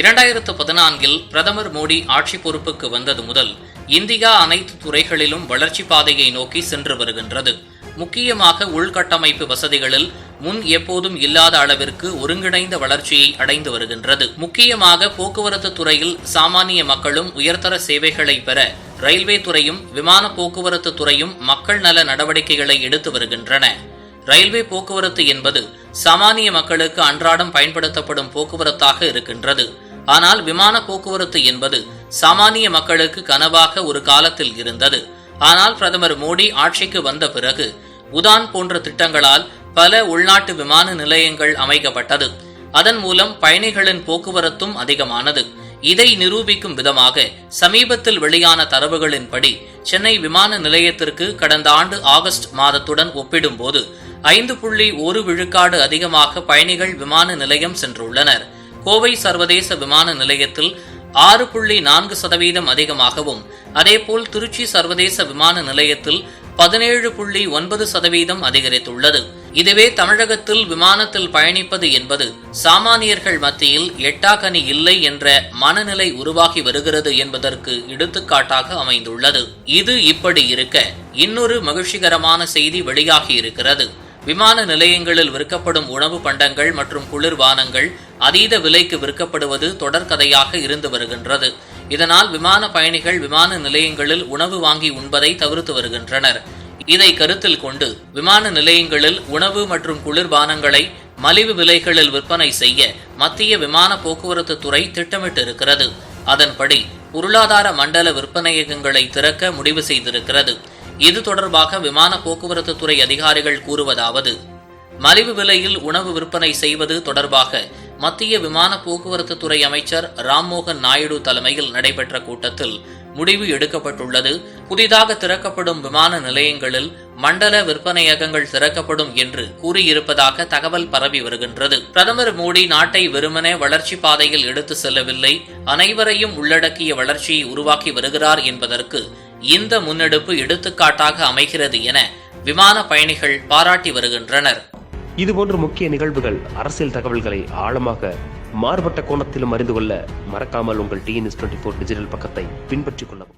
இரண்டாயிரத்து பதினான்கில் பிரதமர் மோடி ஆட்சி பொறுப்புக்கு வந்தது முதல் இந்தியா அனைத்து துறைகளிலும் வளர்ச்சி பாதையை நோக்கி சென்று வருகின்றது. முக்கியமாக உள்கட்டமைப்பு வசதிகளில் முன் எப்போதும் இல்லாத அளவிற்கு ஒருங்கிணைந்த வளர்ச்சியை அடைந்து வருகின்றது. முக்கியமாக போக்குவரத்து துறையில் சாமானிய மக்களும் உயர்தர சேவைகளை பெற ரயில்வே துறையும் விமான போக்குவரத்து துறையும் மக்கள் நல நடவடிக்கைகளை எடுத்து வருகின்றன. ரயில்வே போக்குவரத்து என்பது சாமானிய மக்களுக்கு அன்றாடம் பயன்படுத்தப்படும் போக்குவரத்தாக இருக்கின்றது. ஆனால் விமான போக்குவரத்து என்பது சாமானிய மக்களுக்கு கனவாக ஒரு காலத்தில் இருந்தது. ஆனால் பிரதமர் மோடி ஆட்சிக்கு வந்த பிறகு உதான் போன்ற திட்டங்களால் பல உள்நாட்டு விமான நிலையங்கள் அமைக்கப்பட்டது. அதன் மூலம் பயணிகளின் போக்குவரத்தும் அதிகமானது. இதை நிரூபிக்கும் விதமாக சமீபத்தில் வெளியான தரவுகளின்படி சென்னை விமான நிலையத்திற்கு கடந்த ஆண்டு ஆகஸ்ட் மாதத்துடன் ஒப்பிடும்போது ஐந்து புள்ளி ஒரு விழுக்காடு அதிகமாக பயணிகள் விமான நிலையம் சென்றுள்ளனர். கோவை சர்வதேச விமான நிலையத்தில் ஆறு புள்ளி நான்கு சதவீதம் அதிகமாகவும் அதேபோல் திருச்சி சர்வதேச விமான நிலையத்தில் பதினேழு புள்ளி ஒன்பது சதவீதம் அதிகரித்துள்ளது. இதுவே தமிழகத்தில் விமானத்தில் பயணிப்பது என்பது சாமானியர்கள் மத்தியில் எட்டாக்கனி இல்லை என்ற மனநிலை உருவாகி வருகிறது என்பதற்கு எடுத்துக்காட்டாக அமைந்துள்ளது. இது இப்படி இருக்க இன்னொரு மகிழ்ச்சிகரமான செய்தி வெளியாகி இருக்கிறது. விமான நிலையங்களில் விற்கப்படும் உணவு பண்டங்கள் மற்றும் குளிர்பானங்கள் அதீத விலைக்கு விற்கப்படுவது தொடர்கதையாக இருந்து வருகின்றது. இதனால் விமான பயணிகள் விமான நிலையங்களில் உணவு வாங்கி உண்பதை தவிர்த்து வருகின்றனர். இதை கருத்தில் கொண்டு விமான நிலையங்களில் உணவு மற்றும் குளிர்பானங்களை மலிவு விலைகளில் விற்பனை செய்ய மத்திய விமான போக்குவரத்து துறை திட்டமிட்டு இருக்கிறது அதன்படி பொருளாதார மண்டல விற்பனையகங்களை திறக்க முடிவு செய்திருக்கிறது. இது தொடர்பாக விமான போக்குவரத்து துறை அதிகாரிகள் கூறுவதாவது மலிவு விலையில் உணவு விற்பனை செய்வது தொடர்பாக மத்திய விமான போக்குவரத்து துறை அமைச்சர் ராம்மோகன் நாயுடு தலைமையில் நடைபெற்ற கூட்டத்தில் முடிவு எடுக்கப்பட்டுள்ளது. புதிதாக திறக்கப்படும் விமான நிலையங்களில் மண்டல விற்பனையகங்கள் திறக்கப்படும் என்று கூறியிருப்பதாக தகவல் பரவி வருகின்றது. பிரதமர் மோடி நாட்டை வெறுமனே வளர்ச்சி பாதையில் எடுத்து செல்லவில்லை. அனைவரையும் உள்ளடக்கிய வளர்ச்சியை உருவாக்கி வருகிறார் என்பதற்கு இந்த முன்னெடுப்பு எடுத்துக்காட்டாக அமைகிறது என விமான பயணிகள் பாராட்டி வருகின்றனர். இதுபோன்ற முக்கிய நிகழ்வுகள் அரசியல் தகவல்களை ஆழமாக மாறுபட்ட கோணத்திலும் அறிந்து கொள்ள மறக்காமல் உங்கள் டிஎன்எஸ் டுவெண்ட்டி ஃபோர் டிஜிட்டல் பக்கத்தை பின்பற்றிக் கொள்ளவும்.